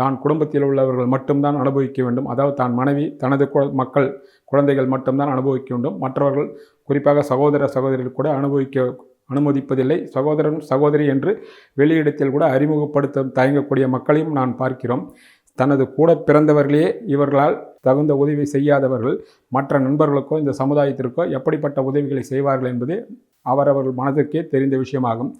தான் குடும்பத்தில் உள்ளவர்கள் மட்டும்தான் அனுபவிக்க வேண்டும். அதாவது தான் மனைவி தனது மக்கள் குழந்தைகள் மட்டும்தான் அனுபவிக்க வேண்டும். மற்றவர்கள் குறிப்பாக சகோதர சகோதரிகள் கூட அனுபவிக்க அனுமதிப்பதில்லை. சகோதரன் சகோதரி என்று வெளியிடத்தில் கூட அறிமுகப்படுத்த தயங்கக்கூடிய மக்களையும் நான் பார்க்கிறோம். தனது கூட பிறந்தவர்களே இவர்களால் தகுந்த உதவி செய்யாதவர்கள் மற்ற நண்பர்களுக்கோ இந்த சமுதாயத்திற்கோ எப்படிப்பட்ட உதவிகளை செய்வார்கள் என்பது அவரவர்கள் மனதிற்கே தெரிந்த விஷயமாகும்.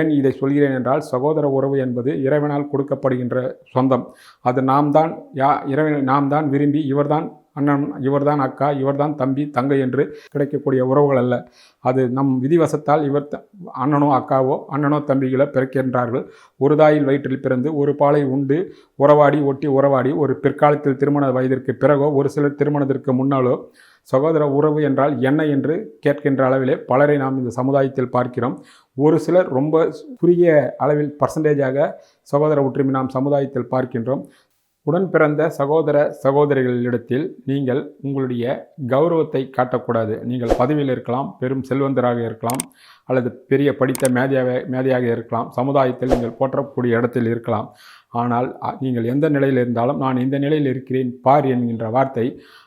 ஏன் இதை சொல்கிறேன் என்றால் சகோதர உறவு என்பது இறைவனால் கொடுக்கப்படுகின்ற சொந்தம். அது நாம் தான் யா இறைவன் நாம் தான் விரும்பி இவர்தான் அண்ணன் இவர்தான் அக்கா இவர்தான் தம்பி தங்கை என்று கிடைக்கக்கூடிய உறவுகள் அல்ல. அது நம் விதிவசத்தால் இவர் அண்ணனோ அக்காவோ அண்ணனோ தம்பிகளோ பிறக்கின்றார்கள். ஒரு தாயில் வயிற்றில் பிறந்து ஒரு பாலை உண்டு உறவாடி ஒட்டி உறவாடி ஒரு பிற்காலத்தில் திருமண வயதிற்கு பிறகோ ஒரு சிலர் திருமணத்திற்கு முன்னாலோ சகோதர உறவு என்றால் என்ன என்று கேட்கின்ற அளவிலே பலரை நாம் இந்த சமுதாயத்தில் பார்க்கிறோம். ஒரு சிலர் ரொம்ப குறுகிய அளவில் பர்சன்டேஜாக சகோதர ஒற்றுமை நாம் சமுதாயத்தில் பார்க்கின்றோம். உடன் பிறந்த சகோதர சகோதரிகளிடத்தில் நீங்கள் உங்களுடைய கௌரவத்தை காட்டக்கூடாது. நீங்கள் பதவியில் இருக்கலாம் பெரும் செல்வந்தராக இருக்கலாம் அல்லது பெரிய படித்த மேதையாக மேதையாக இருக்கலாம். சமுதாயத்தில் நீங்கள் போற்றக்கூடிய இடத்தில் இருக்கலாம். ஆனால் நீங்கள் எந்த நிலையில் இருந்தாலும் நான் இந்த நிலையில் இருக்கிறேன் பார் என்கின்ற வார்த்தை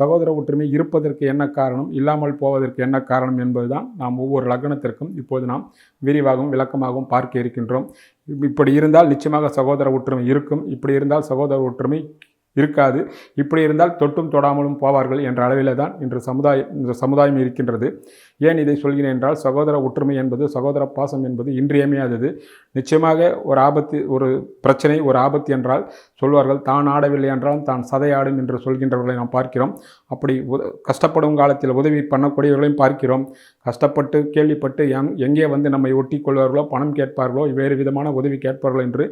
சகோதர ஒற்றுமை இருப்பதற்கு என்ன காரணம் இல்லாமல் போவதற்கு என்ன காரணம் என்பதுதான் நாம் ஒவ்வொரு லக்னத்திற்கும் இப்போது நாம் விரிவாகவும் விளக்கமாகவும் பார்க்க இருக்கின்றோம். இப்படி இருந்தால் நிச்சயமாக சகோதர ஒற்றுமை இருக்கும். இப்படி இருந்தால் சகோதர ஒற்றுமை இருக்காது. இப்படி இருந்தால் தொட்டும் தொடாமலும் போவார்கள் என்ற அளவில் தான் இன்று சமுதாயம் இந்த சமுதாயம் இருக்கின்றது. ஏன் இதை சொல்கிறேன் என்றால் சகோதர ஒற்றுமை என்பது சகோதர பாசம் என்பது இன்றியமையாதது. நிச்சயமாக ஒரு ஆபத்து ஒரு பிரச்சனை ஒரு ஆபத்து என்றால் சொல்வார்கள் தான் ஆடவில்லை என்றால் தான் சதையாடும் என்று சொல்கின்றவர்களை நாம் பார்க்கிறோம். அப்படி கஷ்டப்படும் காலத்தில் உதவி பண்ணக்கூடியவர்களையும் பார்க்கிறோம். கஷ்டப்பட்டு கேள்விப்பட்டு எங் எங்கே வந்து நம்மை ஒட்டி கொள்வார்களோ பணம் கேட்பார்களோ வேறு விதமான உதவி கேட்பார்களோ என்று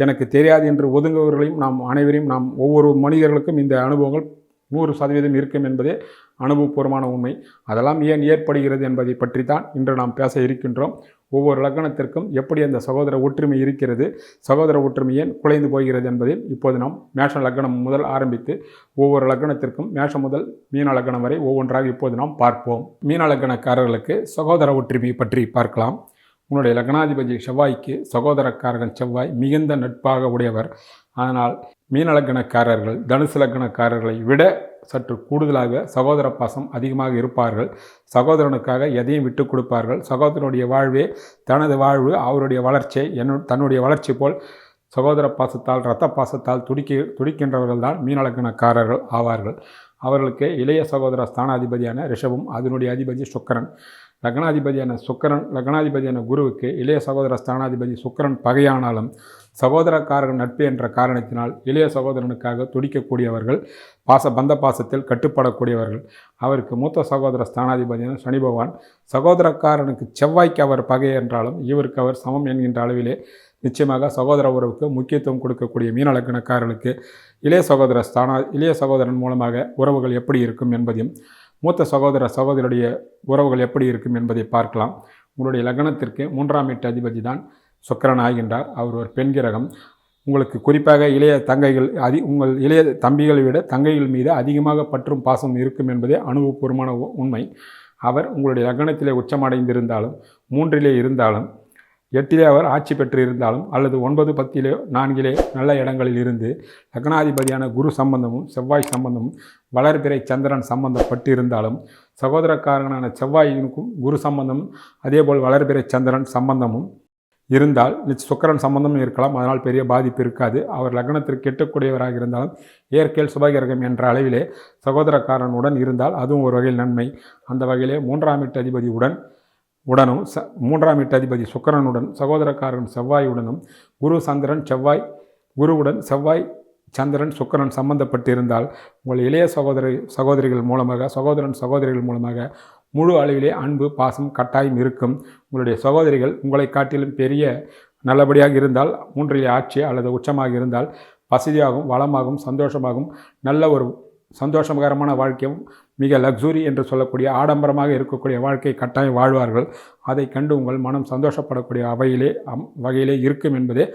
எனக்கு தெரியாது என்று ஒதுங்குவவர்களையும் நாம் அனைவரையும் நாம் ஒவ்வொரு மனிதர்களுக்கும் இந்த அனுபவங்கள் நூறு சதவீதம் இருக்கும் என்பதே அனுபவபூர்வமான உண்மை. அதெல்லாம் ஏன் ஏற்படுகிறது என்பதை பற்றி தான் இன்று நாம் பேச இருக்கின்றோம். ஒவ்வொரு லக்னத்திற்கும் எப்படி அந்த சகோதர ஒற்றுமை இருக்கிறது? சகோதர ஒற்றுமை ஏன் குலைந்து போகிறது என்பதை இப்போது நாம் மேஷ லக்னம் முதல் ஆரம்பித்து ஒவ்வொரு லக்னத்திற்கும் மேஷம் முதல் மீன லக்னம் வரை ஒவ்வொன்றாக இப்போது நாம் பார்ப்போம். மீன லக்னக்காரர்களுக்கு சகோதர ஒற்றுமை பற்றி பார்க்கலாம். உன்னுடைய லக்னாதிபதி செவ்வாய்க்கு சகோதரக்காரகன் செவ்வாய் மிகுந்த நட்பாக உடையவர். அதனால் மீனலக்கணக்காரர்கள் தனுசு லக்கணக்காரர்களை விட சற்று கூடுதலாக சகோதர பாசம் அதிகமாக இருப்பார்கள். சகோதரனுக்காக எதையும் விட்டு கொடுப்பார்கள். சகோதரனுடைய வாழ்வே தனது வாழ்வு அவருடைய வளர்ச்சி என்னு தன்னுடைய வளர்ச்சி போல் சகோதர பாசத்தால் இரத்த பாசத்தால் துடிக்க துடிக்கின்றவர்கள் தான் மீனலக்கணக்காரர்கள் ஆவார்கள். அவர்களுக்கு இளைய சகோதர ஸ்தானாதிபதியான ரிஷபம் அதனுடைய அதிபதி சுக்கரன். லக்னாதிபதியான சுக்கரன் லக்னாதிபதியான குருவுக்கு இளைய சகோதர ஸ்தானாதிபதி சுக்கரன் பகையானாலும் சகோதரக்காரன் நட்பு என்ற காரணத்தினால் இளைய சகோதரனுக்காக துடிக்கக்கூடியவர்கள் பாச பந்த பாசத்தில் கட்டுப்படக்கூடியவர்கள். அவருக்கு மூத்த சகோதர ஸ்தானாதிபதியான சனி பகவான் சகோதரக்காரனுக்கு செவ்வாய்க்கு அவர் பகை என்றாலும் இவருக்கு அவர் சமம் என்கின்ற அளவிலே நிச்சயமாக சகோதர உறவுக்கு முக்கியத்துவம் கொடுக்கக்கூடிய மீனலக்கணக்காரர்களுக்கு இளைய சகோதர ஸ்தானா இளைய சகோதரன் மூலமாக உறவுகள் எப்படி இருக்கும் என்பதையும் மூத்த சகோதர சகோதரருடைய உறவுகள் எப்படி இருக்கும் என்பதை பார்க்கலாம். உங்களுடைய லக்னத்திற்கு மூன்றாம் எட்டு அதிபதி தான் சுக்கரன் ஆகின்றார். அவர் ஒரு பெண் கிரகம். உங்களுக்கு குறிப்பாக இளைய தங்கைகள் அதி உங்கள் இளைய தம்பிகளை விட தங்கைகள் மீது அதிகமாக பற்றும் பாசம் இருக்கும் என்பதே அனுபவபூர்வமான உ- உண்மை. அவர் உங்களுடைய லக்னத்திலே உச்சமடைந்திருந்தாலும் மூன்றிலே இருந்தாலும் எட்டிலே அவர் ஆட்சி பெற்று இருந்தாலும் அல்லது ஒன்பது பத்திலே நான்கிலே நல்ல இடங்களில் இருந்து லக்னாதிபதியான குரு சம்பந்தமும் செவ்வாய் சம்பந்தமும் வளர்பிறை சந்திரன் சம்பந்தப்பட்டு இருந்தாலும் சகோதரக்காரனான செவ்வாயினுக்கும் குரு சம்பந்தமும் அதேபோல் வளர்பிறை சந்திரன் சம்பந்தமும் இருந்தால் சுக்கரன் சம்பந்தமும் இருக்கலாம் அதனால் பெரிய பாதிப்பு இருக்காது. அவர் லக்னத்திற்கு கெட்டக்கூடியவராக இருந்தாலும் இயற்கையில் சுபகிரகம் என்ற அளவிலே சகோதரக்காரனுடன் இருந்தால் அதுவும் ஒரு வகையில் நன்மை. அந்த வகையிலே மூன்றாம் எட்டு அதிபதி உடன் உடனும் ச மூன்றாம் எட்டு அதிபதி சுக்கிரனுடன் சகோதரக்காரன் செவ்வாயுடனும் குரு சந்திரன் செவ்வாய் குருவுடன் செவ்வாய் சந்திரன் சுக்கிரன் சம்பந்தப்பட்டிருந்தால் உங்கள் இளைய சகோதரி சகோதரிகள் மூலமாக சகோதரன் சகோதரிகள் மூலமாக முழு அளவிலே அன்பு பாசம் கட்டாயம் இருக்கும். உங்களுடைய சகோதரிகள் உங்களை காட்டிலும் பெரிய நல்லபடியாக இருந்தால் மூன்றிலே ஆட்சி அல்லது உச்சமாக இருந்தால் வசதியாகவும் வளமாகவும் சந்தோஷமாகவும் நல்ல ஒரு சந்தோஷகரமான வாழ்க்கையும் மிக லக்ஸுரி என்று சொல்லக்கூடிய ஆடம்பரமாக இருக்கக்கூடிய வாழ்க்கை கட்டாயம் வாழ்வார்கள். அதை கண்டு உங்கள் மனம் சந்தோஷப்படக்கூடிய அவையிலே அம் வகையிலே இருக்கும் என்பதே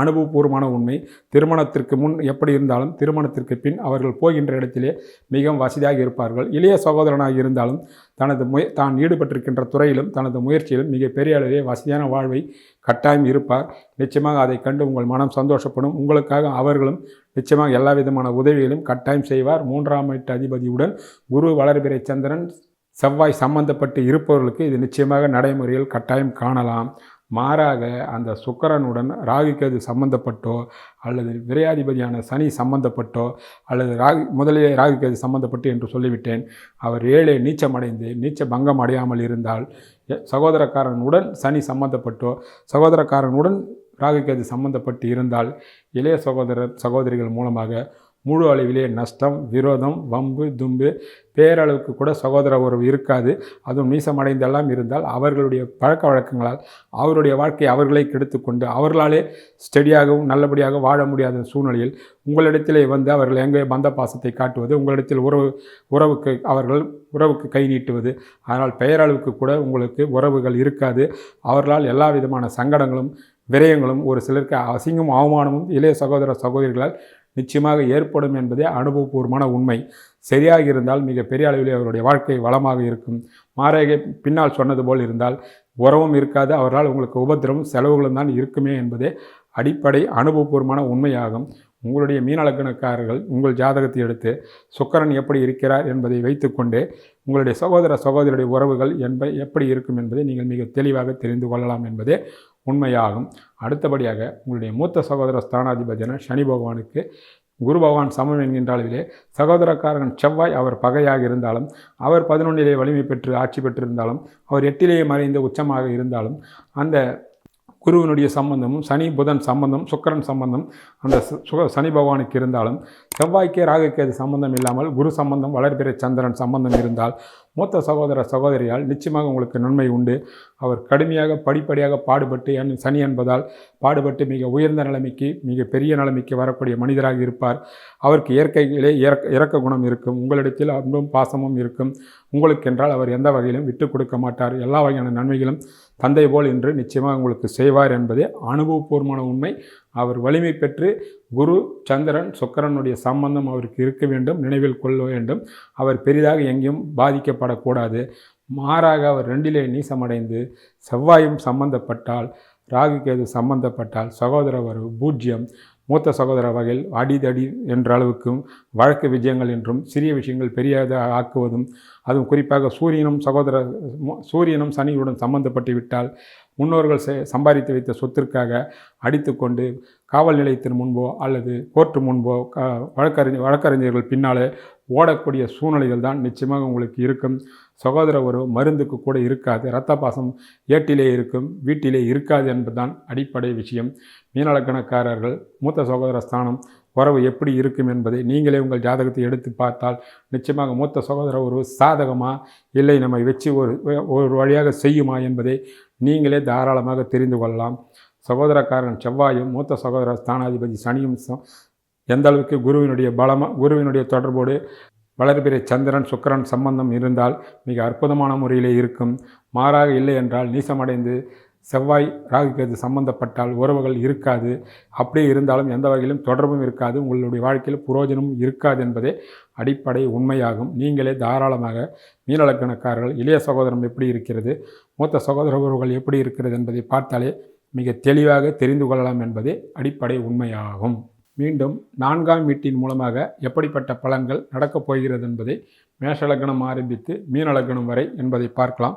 அனுபவபூர்வமான உண்மை. திருமணத்திற்கு முன் எப்படி இருந்தாலும் திருமணத்திற்கு பின் அவர்கள் போகின்ற இடத்திலே மிகவும் வசதியாக இருப்பார்கள். இளைய சகோதரனாக இருந்தாலும் தனது முய தான் ஈடுபட்டிருக்கின்ற துறையிலும் தனது முயற்சியிலும் மிக பெரிய அளவிலே வசதியான வாழ்வை கட்டாயம் இருப்பார். நிச்சயமாக அதை கண்டு உங்கள் மனம் சந்தோஷப்படும். உங்களுக்காக அவர்களும் நிச்சயமாக எல்லா விதமான உதவிகளும் கட்டாயம் செய்வார். மூன்றாம் வீட்டு அதிபதியுடன் குரு வளர்பிறை சந்திரன் செவ்வாய் சம்பந்தப்பட்டு இருப்பவர்களுக்கு இது நிச்சயமாக நடைமுறையில் கட்டாயம் காணலாம். மாறாக அந்த சுக்கரனுடன் ராகுக்கது சம்பந்தப்பட்டோ அல்லது விரையாதிபதியான சனி சம்பந்தப்பட்டோ அல்லது ராகு முதலிலே ராகுக்கது சம்பந்தப்பட்டு என்று சொல்லிவிட்டேன். அவர் ஏழே நீச்சமடைந்து நீச்ச பங்கம் அடையாமல் இருந்தால் சகோதரக்காரனுடன் சனி சம்பந்தப்பட்டோ சகோதரக்காரனுடன் ராகுக்கது சம்பந்தப்பட்டு இருந்தால் இளைய சகோதரர் சகோதரிகள் மூலமாக முழு அளவிலே நஷ்டம் விரோதம் வம்பு தும்பு பேரளவுக்கு கூட சகோதர உறவு இருக்காது. அதுவும் மீசமடைந்தெல்லாம் இருந்தால் அவர்களுடைய பழக்க வழக்கங்களால் அவருடைய வாழ்க்கை கெடுத்து கெடுத்துக்கொண்டு அவர்களாலே ஸ்டெடியாகவும் நல்லபடியாக வாழ முடியாத சூழ்நிலையில் உங்களிடத்திலே வந்து அவர்கள் எங்கே பந்த பாசத்தை காட்டுவது உங்களிடத்தில் உறவு உறவுக்கு அவர்கள் உறவுக்கு கை நீட்டுவது அதனால் பெயரளவுக்கு கூட உங்களுக்கு உறவுகள் இருக்காது. அவர்களால் எல்லா விதமான சங்கடங்களும் விரயங்களும் ஒரு சிலருக்கு அசிங்கம் அவமானமும் இளைய சகோதர சகோதரிகளால் நிச்சயமாக ஏற்படும் என்பதே அனுபவபூர்வமான உண்மை. சரியாக இருந்தால் மிக பெரிய அளவிலே அவருடைய வாழ்க்கை வளமாக இருக்கும். மாறாக பின்னால் சொன்னது போல் இருந்தால் உறவும் இருக்காது அவரால் உங்களுக்கு உபத்திரமும் செலவுகளும் தான் இருக்குமே என்பதே அடிப்படை அனுபவபூர்வமான உண்மையாகும். உங்களுடைய மீனலக்கணக்காரர்கள் உங்கள் ஜாதகத்தை எடுத்து சுக்கரன் எப்படி இருக்கிறார் என்பதை வைத்துக்கொண்டு உங்களுடைய சகோதர சகோதரியுடைய உறவுகள் என்ப எப்படி இருக்கும் என்பதை நீங்கள் மிக தெளிவாக தெரிந்து கொள்ளலாம் என்பதே உண்மையாகும். அடுத்தபடியாக உங்களுடைய மூத்த சகோதர ஸ்தானாதிபதியான சனி பகவானுக்கு குரு பகவான் சமம் என்கின்ற அளவிலே சகோதரக்காரன் செவ்வாய் அவர் பகையாக இருந்தாலும் அவர் பதினொன்றிலே வலிமை பெற்று ஆட்சி பெற்றிருந்தாலும் அவர் எட்டிலேயே மறைந்து உச்சமாக இருந்தாலும் அந்த குருவினுடைய சம்பந்தமும் சனி புதன் சம்பந்தம் சுக்கிரன் சம்பந்தம் அந்த சுக சனி பகவானுக்கு இருந்தாலும் செவ்வாய்க்கே ராகுக்கு அது சம்பந்தம் இல்லாமல் குரு சம்பந்தம் வளர்பிறை சந்திரன் சம்பந்தம் இருந்தால் மூத்த சகோதர சகோதரியால் நிச்சயமாக உங்களுக்கு நன்மை உண்டு. அவர் கடுமையாக படிப்படியாக பாடுபட்டு என் சனி என்பதால் பாடுபட்டு மிக உயர்ந்த நிலைமைக்கு மிக பெரிய நிலைமைக்கு வரக்கூடிய மனிதராக இருப்பார். அவருக்கு இயற்கையிலே இறக்க இறக்க குணம் இருக்கும். உங்களிடத்தில் அன்பும் பாசமும் இருக்கும். உங்களுக்கென்றால் அவர் எந்த வகையிலும் விட்டு கொடுக்க மாட்டார். எல்லா வகையான நன்மைகளும் தந்தை போல் என்று நிச்சயமாக உங்களுக்கு செய்வார் என்பதே அனுபவபூர்வமான உண்மை. அவர் வலிமை பெற்று குரு சந்திரன் சுக்கரனுடைய சம்பந்தம் அவருக்கு இருக்க வேண்டும் நினைவில் கொள்ள வேண்டும். அவர் பெரிதாக எங்கேயும் பாதிக்கப்படக்கூடாது. மாறாக அவர் ரெண்டிலே நீசமடைந்து செவ்வாயும் சம்பந்தப்பட்டால் ராகு கேது சம்பந்தப்பட்டால் சகோதர உறவு பூஜ்ஜியம் மூத்த சகோதர வகையில் அடிதடி என்ற அளவுக்கும் வழக்கு விஜயங்கள் என்றும் சிறிய விஷயங்கள் பெரியதாக ஆக்குவதும் அதுவும் குறிப்பாக சூரியனும் சகோதர சூரியனும் சனியுடன் சம்பந்தப்பட்டு விட்டால் முன்னோர்கள் சம்பாதித்து வைத்த சொத்திற்காக அடித்துக்கொண்டு காவல் நிலையத்தின் முன்போ அல்லது கோர்ட்டு முன்போ க வழக்கறிஞர் வழக்கறிஞர்கள் பின்னாலே ஓடக்கூடிய சூழ்நிலைகள் தான் நிச்சயமாக உங்களுக்கு இருக்கும். சகோதர உறவு மருந்துக்கு கூட இருக்காது. இரத்த பாசம் ஏட்டிலே இருக்கும் வீட்டிலே இருக்காது என்பதுதான் அடிப்படை விஷயம். மீனலக்கணக்காரர்கள் மூத்த சகோதர ஸ்தானம் உறவு எப்படி இருக்கும் என்பதை நீங்களே உங்கள் ஜாதகத்தை எடுத்து பார்த்தால் நிச்சயமாக மூத்த சகோதர உறவு சாதகமா இல்லை நம்மை வச்சு ஒரு ஒரு வழியாக செய்யுமா என்பதை நீங்களே தாராளமாக தெரிந்து கொள்ளலாம். சகோதரக்காரன் செவ்வாயும் மூத்த சகோதர ஸ்தானாதிபதி சனியும் எந்த அளவுக்கு குருவினுடைய பலமாக குருவினுடைய தொடர்போடு வளர்பிறை சந்திரன் சுக்கரன் சம்பந்தம் இருந்தால் மிக அற்புதமான முறையிலே இருக்கும். மாறாக இல்லை என்றால் நீசமடைந்து செவ்வாய் ராகுக்கேது சம்பந்தப்பட்டால் உறவுகள் இருக்காது. அப்படியே இருந்தாலும் எந்த வகையிலும் தொடர்பும் இருக்காது. உங்களுடைய வாழ்க்கையில் புரோஜனமும் இருக்காது என்பதே அடிப்படை உண்மையாகும். நீங்களே தாராளமாக மீனலக்கணக்காரர்கள் இளைய சகோதரம் எப்படி இருக்கிறது மூத்த சகோதர உறவுகள் எப்படி இருக்கிறது என்பதை பார்த்தாலே மிக தெளிவாக தெரிந்து கொள்ளலாம் என்பதே அடிப்படை உண்மையாகும். மீண்டும் நான்காம் வீட்டின் மூலமாக எப்படிப்பட்ட பலன்கள் நடக்கப் போகிறது என்பதை மேஷலக்கணம் ஆரம்பித்து மீனலக்கணம் வரை என்பதை பார்க்கலாம்.